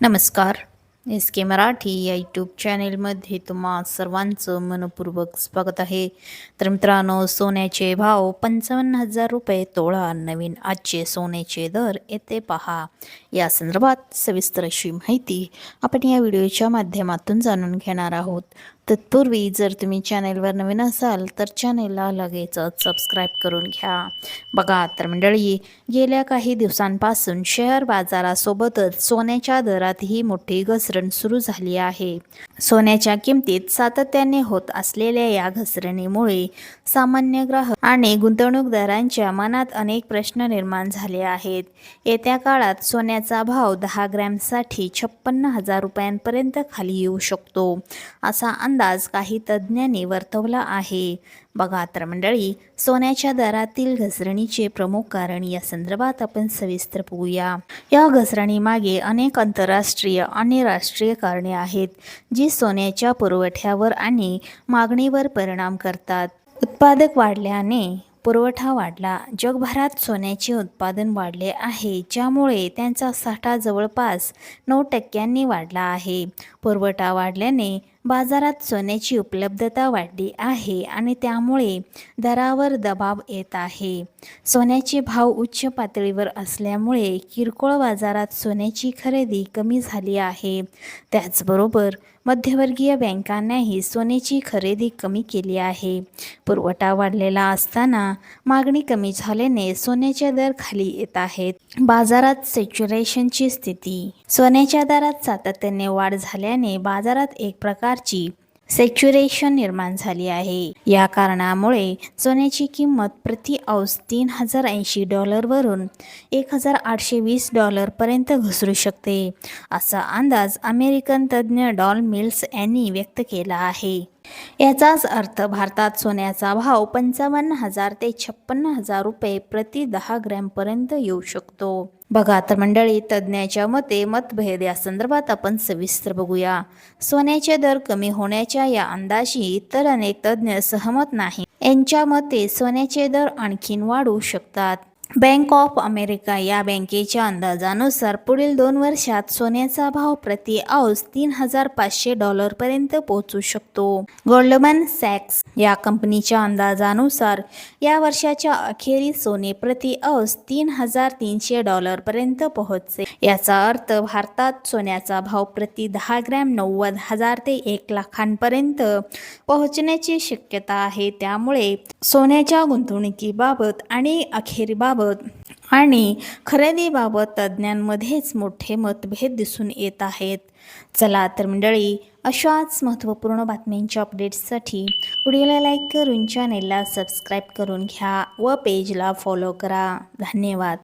नमस्कार. एस के मराठी या यूट्यूब चॅनेलमध्ये तुम्हा सर्वांचं मनपूर्वक स्वागत आहे. तर मित्रांनो सोन्याचे भाव पंचावन्न हजार रुपये तोळा नवीन आजचे सोन्याचे दर येथे पहा. या संदर्भात सविस्तर अशी माहिती आपण या व्हिडिओच्या माध्यमातून जाणून घेणार आहोत. तत्पूर्वी जर तुम्ही चॅनेलवर नवीन असाल तर चॅनेलला लगेचच सबस्क्राईब करून घ्या. बघा तर मंडळी गेल्या काही दिवसांपासून शेअर बाजारासोबतच सोन्याच्या दरातही मोठी घसरण सुरू झाली आहे. सोन्याच्या किमतीत सातत्याने होत असलेल्या या घसरणीमुळे सामान्य ग्राहक आणि गुंतवणूकदारांच्या मनात अनेक प्रश्न निर्माण झाले आहेत. येत्या काळात सोन्याचा भाव दहा ग्रॅमसाठी छप्पन्न हजार रुपयांपर्यंत खाली येऊ शकतो असा अंदाज काही तज्ज्ञांनी वर्तवला आहे. बघा तर मंडळी सोन्याच्या दरातील घसरणीचे प्रमुख कारण या संदर्भात आपण सविस्तर बघूया या घसरणीमागे अनेक आंतरराष्ट्रीय आणि राष्ट्रीय कारणे आहेत जी सोन्याच्या पुरवठ्यावर आणि मागणीवर परिणाम करतात. उत्पादक वाढल्याने पुरवठा वाढला. जगभरात सोन्याचे उत्पादन वाढले आहे ज्यामुळे त्यांचा साठा जवळपास नऊ टक्क्यांनी वाढला आहे. पुरवठा वाढल्याने बाजारात सोन्याची उपलब्धता वाढली आहे आणि त्यामुळे दरावर दबाव येत आहे. सोन्याचे भाव उच्च पातळीवर असल्यामुळे किरकोळ बाजारात सोन्याची खरेदी कमी झाली आहे. त्याचबरोबर मध्यवर्गीय बँकांनाही सोन्याची खरेदी कमी केली आहे. पुरवठा वाढलेला असताना मागणी कमी झाल्याने सोन्याचे दर खाली येत आहेत. बाजारात सेच्युरेशनची स्थिती. सोन्याच्या दरात सातत्याने वाढ झाल्याने बाजारात एक प्रकारची सेच्युरेशन निर्माण झाली आहे. या कारणामुळे सोन्याची किंमत प्रति औस तीन हजार ऐंशी डॉलरवरून एक हजार आठशे वीस डॉलरपर्यंत घसरू शकते असा अंदाज अमेरिकन तज्ज्ञ डॉल मिल्स यांनी व्यक्त केला आहे. याचाच अर्थ भारतात सोन्याचा भाव पंचावन्न हजार ते छप्पन्न हजार रुपये प्रति दहा ग्रॅमपर्यंत येऊ शकतो. बघा तर मंडळी तज्ज्ञाच्या मते मतभेद या संदर्भात आपण सविस्तर बघूया. सोन्याचे दर कमी होण्याच्या या अंदाजी इतर अनेक तज्ज्ञ सहमत नाही. यांच्या मते सोन्याचे दर आणखीन वाढू शकतात. बँक ऑफ अमेरिका या बँकेच्या अंदाजानुसार पुढील दोन वर्षात सोन्याचा भाव प्रति औस तीन हजार पाचशे डॉलरपर्यंत पोहोचू शकतो. गोल्डमन सॅक्स या कंपनीच्या अंदाजानुसार या वर्षाच्या अखेरीस सोने प्रति औस तीन हजार तीनशे डॉलरपर्यंत पोहोचते. याचा अर्थ भारतात सोन्याचा भाव प्रति दहा ग्रॅम नव्वद हजार ते एक लाखांपर्यंत पोहोचण्याची शक्यता आहे. त्यामुळे सोन्याच्या गुंतवणुकीबाबत आणि अखेरीबाबत आणि खरेदीबाबत तज्ज्ञांमध्येच मोठे मतभेद दिसून येत आहेत. चला तर मंडळी अशाच महत्त्वपूर्ण बातम्यांच्या अपडेट्ससाठी व्हिडिओला लाईक करून चॅनेलला सबस्क्राईब करून घ्या व पेजला फॉलो करा. धन्यवाद.